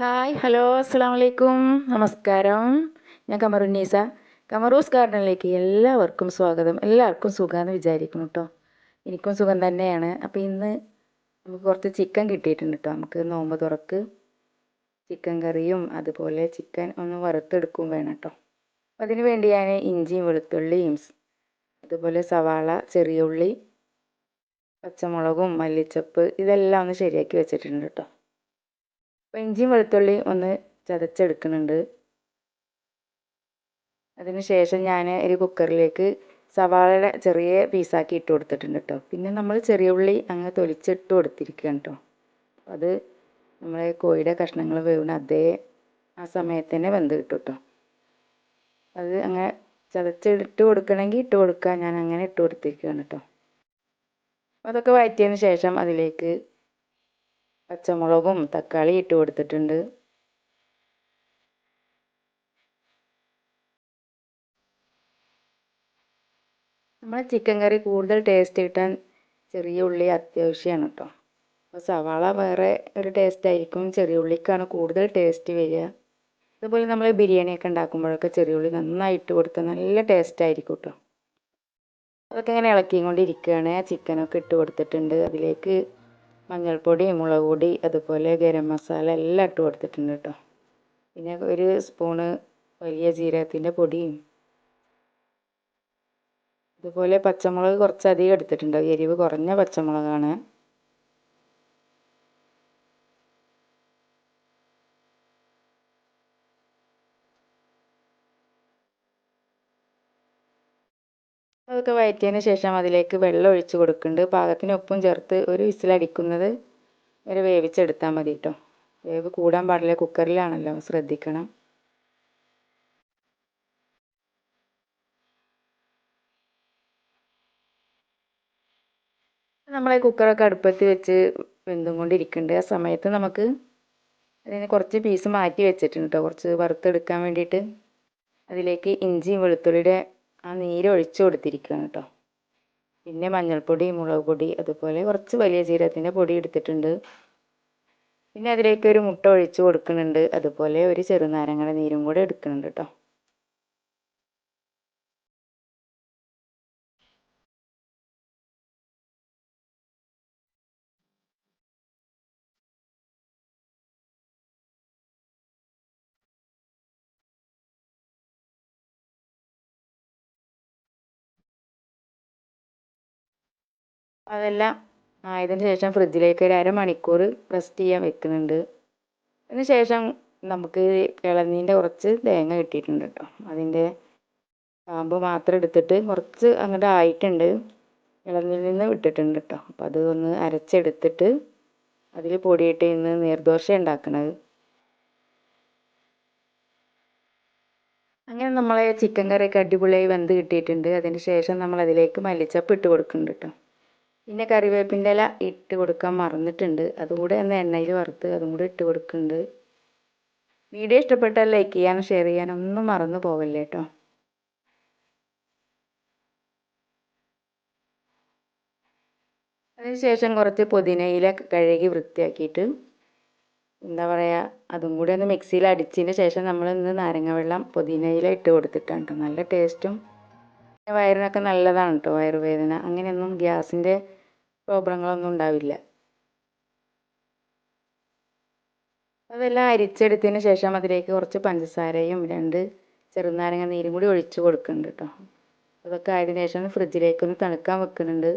Hi hello അസ്സാം വലൈക്കും നമസ്കാരം. ഞാൻ കമറുന്നീസ കമറൂസ് ഗാർഡനിലേക്ക് എല്ലാവർക്കും സ്വാഗതം. എല്ലാവർക്കും സുഖമാണെന്ന് വിചാരിക്കുന്നു കേട്ടോ എനിക്കും സുഖം തന്നെയാണ്. അപ്പോൾ ഇന്ന് നമുക്ക് കുറച്ച് ചിക്കൻ കിട്ടിയിട്ടുണ്ട് കേട്ടോ നമുക്ക് നോമ്പ് തുറക്ക് ചിക്കൻ കറിയും അതുപോലെ ചിക്കൻ ഒന്ന് വറുത്തെടുക്കും വേണം കേട്ടോ അതിന് വേണ്ടി ഞാൻ ഇഞ്ചിയും വെളുത്തുള്ളിയും അതുപോലെ സവാള ചെറിയ ഉള്ളി പച്ചമുളകും മല്ലിച്ചപ്പ് ഇതെല്ലാം ഒന്ന് ശരിയാക്കി വെച്ചിട്ടുണ്ട് കേട്ടോ അപ്പോൾ ഇഞ്ചിയും വെളുത്തുള്ളിയും ഒന്ന് ചതച്ചെടുക്കുന്നുണ്ട്. അതിന് ശേഷം ഞാൻ ഒരു കുക്കറിലേക്ക് സവാളയുടെ ചെറിയ പീസാക്കി ഇട്ട് കൊടുത്തിട്ടുണ്ട് കേട്ടോ പിന്നെ നമ്മൾ ചെറിയ ഉള്ളി അങ്ങ് തൊലിച്ചിട്ട് കൊടുത്തിരിക്കുകയാണ് കേട്ടോ അത് നമ്മളെ കോഴിയുടെ കഷ്ണങ്ങൾ വേവുന്ന അതേ ആ സമയത്ത് തന്നെ വെന്ത് കിട്ടും കേട്ടോ അത് അങ്ങനെ ചതച്ചിട്ട് കൊടുക്കണമെങ്കിൽ ഇട്ട് കൊടുക്കുക. ഞാൻ അങ്ങനെ ഇട്ട് കൊടുത്തിരിക്കുകയാണ് കേട്ടോ അതൊക്കെ വഴറ്റിയതിന് ശേഷം അതിലേക്ക് പച്ചമുളകും തക്കാളി ഇട്ട് കൊടുത്തിട്ടുണ്ട്. നമ്മൾ ചിക്കൻ കറി കൂടുതൽ ടേസ്റ്റ് കിട്ടാൻ ചെറിയ ഉള്ളി അത്യാവശ്യമാണ് കേട്ടോ അപ്പോൾ സവാള വേറെ ഒരു ടേസ്റ്റ് ആയിരിക്കും. ചെറിയ ഉള്ളിക്കാണ് കൂടുതൽ ടേസ്റ്റ് വരിക. അതുപോലെ നമ്മൾ ബിരിയാണിയൊക്കെ ഉണ്ടാക്കുമ്പോഴൊക്കെ ചെറിയ ഉള്ളി നന്നായിട്ട് കൊടുത്താൽ നല്ല ടേസ്റ്റ് ആയിരിക്കും കേട്ടോ അതൊക്കെ ഇങ്ങനെ ഇളക്കിക്കൊണ്ടിരിക്കുകയാണ്. ചിക്കനൊക്കെ ഇട്ട് കൊടുത്തിട്ടുണ്ട്. അതിലേക്ക് മഞ്ഞൾപ്പൊടി മുളക് പൊടി അതുപോലെ ഗരം മസാല എല്ലാം ഇട്ട് കൊടുത്തിട്ടുണ്ട് കേട്ടോ. പിന്നെ ഒരു സ്പൂണ് വലിയ ജീരകത്തിന്റെ പൊടിയും അതുപോലെ പച്ചമുളക് കുറച്ച് കുറച്ചധികം എടുത്തിട്ടുണ്ട്. എരിവ് കുറഞ്ഞ പച്ചമുളകാണ്. അതൊക്കെ വഴറ്റിയതിന് ശേഷം അതിലേക്ക് വെള്ളം ഒഴിച്ച് കൊടുക്കുന്നുണ്ട്. പാകത്തിന് ഉപ്പും ചേർത്ത് ഒരു വിസിലടിക്കുന്നത് വരെ വേവിച്ചെടുത്താൽ മതി കേട്ടോ വേവ് കൂടാൻ പാടില്ല കുക്കറിലാണല്ലോ ശ്രദ്ധിക്കണം. നമ്മളെ കുക്കറൊക്കെ അടുപ്പത്ത് വെച്ച് വെന്തും കൊണ്ടിരിക്കുന്നുണ്ട് ആ സമയത്ത് നമുക്ക് അതിന് കുറച്ച് പീസ് മാറ്റി വെച്ചിട്ടുണ്ട് കേട്ടോ കുറച്ച് വറുത്തെടുക്കാൻ വേണ്ടിയിട്ട്. അതിലേക്ക് ഇഞ്ചിയും വെളുത്തുള്ളിയുടെ ആ നീര് ഒഴിച്ച് കൊടുത്തിരിക്കുകയാണ് കേട്ടോ പിന്നെ മഞ്ഞൾപ്പൊടി മുളക് പൊടി അതുപോലെ കുറച്ച് വലിയ ജീരകത്തിന്റെ പൊടി എടുത്തിട്ടുണ്ട്. പിന്നെ അതിലേക്ക് ഒരു മുട്ട ഒഴിച്ച് കൊടുക്കുന്നുണ്ട്. അതുപോലെ ഒരു ചെറുനാരങ്ങയുടെ നീരും കൂടെ എടുക്കുന്നുണ്ട് കേട്ടോ അതെല്ലാം ആയതിന് ശേഷം ഫ്രിഡ്ജിലേക്ക് ഒരു അരമണിക്കൂർ റെസ്റ്റ് ചെയ്യാൻ വെക്കുന്നുണ്ട്. അതിന് ശേഷം നമുക്ക് ഇളനീന്റെ കുറച്ച് തേങ്ങ കിട്ടിയിട്ടുണ്ട് കേട്ടോ. അതിന്റെ കാമ്പ് മാത്രം എടുത്തിട്ട് കുറച്ച് അങ്ങോട്ട് ആയിട്ടുണ്ട്. ഇളനീരിൽ നിന്ന് വിട്ടിട്ടുണ്ട് കേട്ടോ. അപ്പോൾ അത് ഒന്ന് അരച്ചെടുത്തിട്ട് അതിൽ പൊടിയിട്ട് ഇന്ന് നീർദോശ ഉണ്ടാക്കണത്. അങ്ങനെ നമ്മളെ ചിക്കൻ കറിയൊക്കെ അടിപൊളിയായി വെന്ത് കിട്ടിയിട്ടുണ്ട്. അതിന് ശേഷം നമ്മൾ അതിലേക്ക് മല്ലിച്ചപ്പ് ഇട്ട് കൊടുക്കുന്നുണ്ട് കേട്ടോ. പിന്നെ കറിവേപ്പിന്റെ ഇല ഇട്ട് കൊടുക്കാൻ മറന്നിട്ടുണ്ട്. അതുകൂടെ ഒന്ന് എണ്ണയിൽ വറുത്ത് അതും കൂടെ ഇട്ട് കൊടുക്കുന്നുണ്ട്. വീഡിയോ ഇഷ്ടപ്പെട്ടാൽ ലൈക്ക് ചെയ്യാനും ഷെയർ ചെയ്യാനും ഒന്നും മറന്നു പോവല്ലേ കേട്ടോ അതിനുശേഷം കുറച്ച് പുതിനയില കഴുകി വൃത്തിയാക്കിയിട്ട് എന്താ പറയുക അതും കൂടി ഒന്ന് മിക്സിയിൽ അടിച്ചതിന് ശേഷം നമ്മൾ ഇന്ന് നാരങ്ങ വെള്ളം പുതിനയില ഇട്ട് കൊടുത്തിട്ടാണ് കേട്ടോ നല്ല ടേസ്റ്റും വയറിനൊക്കെ നല്ലതാണ് കേട്ടോ വയറുവേദന. അങ്ങനെയൊന്നും ഗ്യാസിന്റെ പ്രോബ്ലങ്ങളൊന്നും ഉണ്ടാവില്ല. അതെല്ലാം അരിച്ചെടുത്തതിന് ശേഷം അതിലേക്ക് കുറച്ച് പഞ്ചസാരയും രണ്ട് ചെറുനാരങ്ങ നീരും കൂടി ഒഴിച്ച് കൊടുക്കുന്നുണ്ട് കേട്ടോ അതൊക്കെ ആയതിനു ശേഷം ഫ്രിഡ്ജിലേക്കൊന്ന് തണുക്കാൻ വെക്കുന്നുണ്ട്.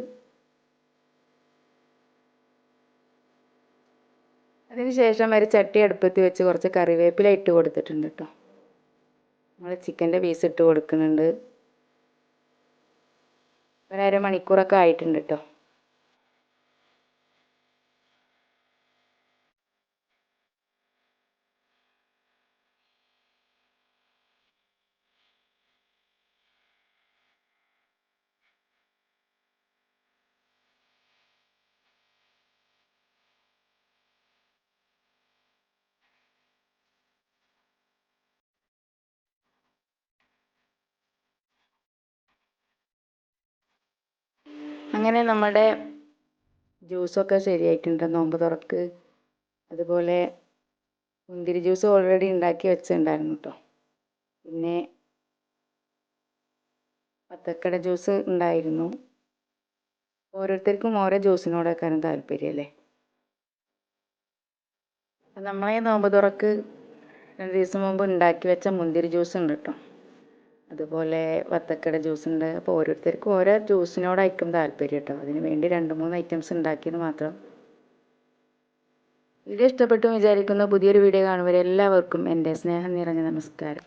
അതിന് ശേഷം ഒരു ചട്ടി അടുപ്പത്ത് വെച്ച് കുറച്ച് കറിവേപ്പില ഇട്ട് കൊടുത്തിട്ടുണ്ട് കേട്ടോ നമ്മൾ ചിക്കന്റെ പീസ് ഇട്ട് കൊടുക്കുന്നുണ്ട്. ഒരു അരമണിക്കൂറൊക്കെ ആയിട്ടുണ്ട് കേട്ടോ അങ്ങനെ നമ്മുടെ ജ്യൂസൊക്കെ ശരിയായിട്ടുണ്ട്. നോമ്പ് തുറക്ക്. അതുപോലെ മുന്തിരി ജ്യൂസ് ഓൾറെഡി ഉണ്ടാക്കി വെച്ചിട്ടുണ്ടായിരുന്നു കേട്ടോ പിന്നെ പത്തക്കട ജ്യൂസ് ഉണ്ടായിരുന്നു. ഓരോരുത്തർക്കും ഓരോ ജ്യൂസിനോടൊക്കെയാണ് താല്പര്യം അല്ലേ നമ്മളെ നോമ്പ് തുറക്ക് രണ്ട് ദിവസം മുമ്പ് ഉണ്ടാക്കി വെച്ച മുന്തിരി ജ്യൂസ് ഉണ്ട് കേട്ടോ അതുപോലെ വത്തക്കട ജ്യൂസ് ഉണ്ട്. അപ്പോൾ ഓരോരുത്തർക്കും ഓരോ ജ്യൂസിനോടായിരിക്കും താല്പര്യം കേട്ടോ അതിന് വേണ്ടി രണ്ട് മൂന്ന് ഐറ്റംസ് ഉണ്ടാക്കിയെന്ന് മാത്രം. വീഡിയോ ഇഷ്ടപ്പെട്ടു വിചാരിക്കുന്നു. പുതിയൊരു വീഡിയോ കാണുമ്പോൾ എല്ലാവർക്കും എന്റെ സ്നേഹം നിറഞ്ഞ നമസ്കാരം.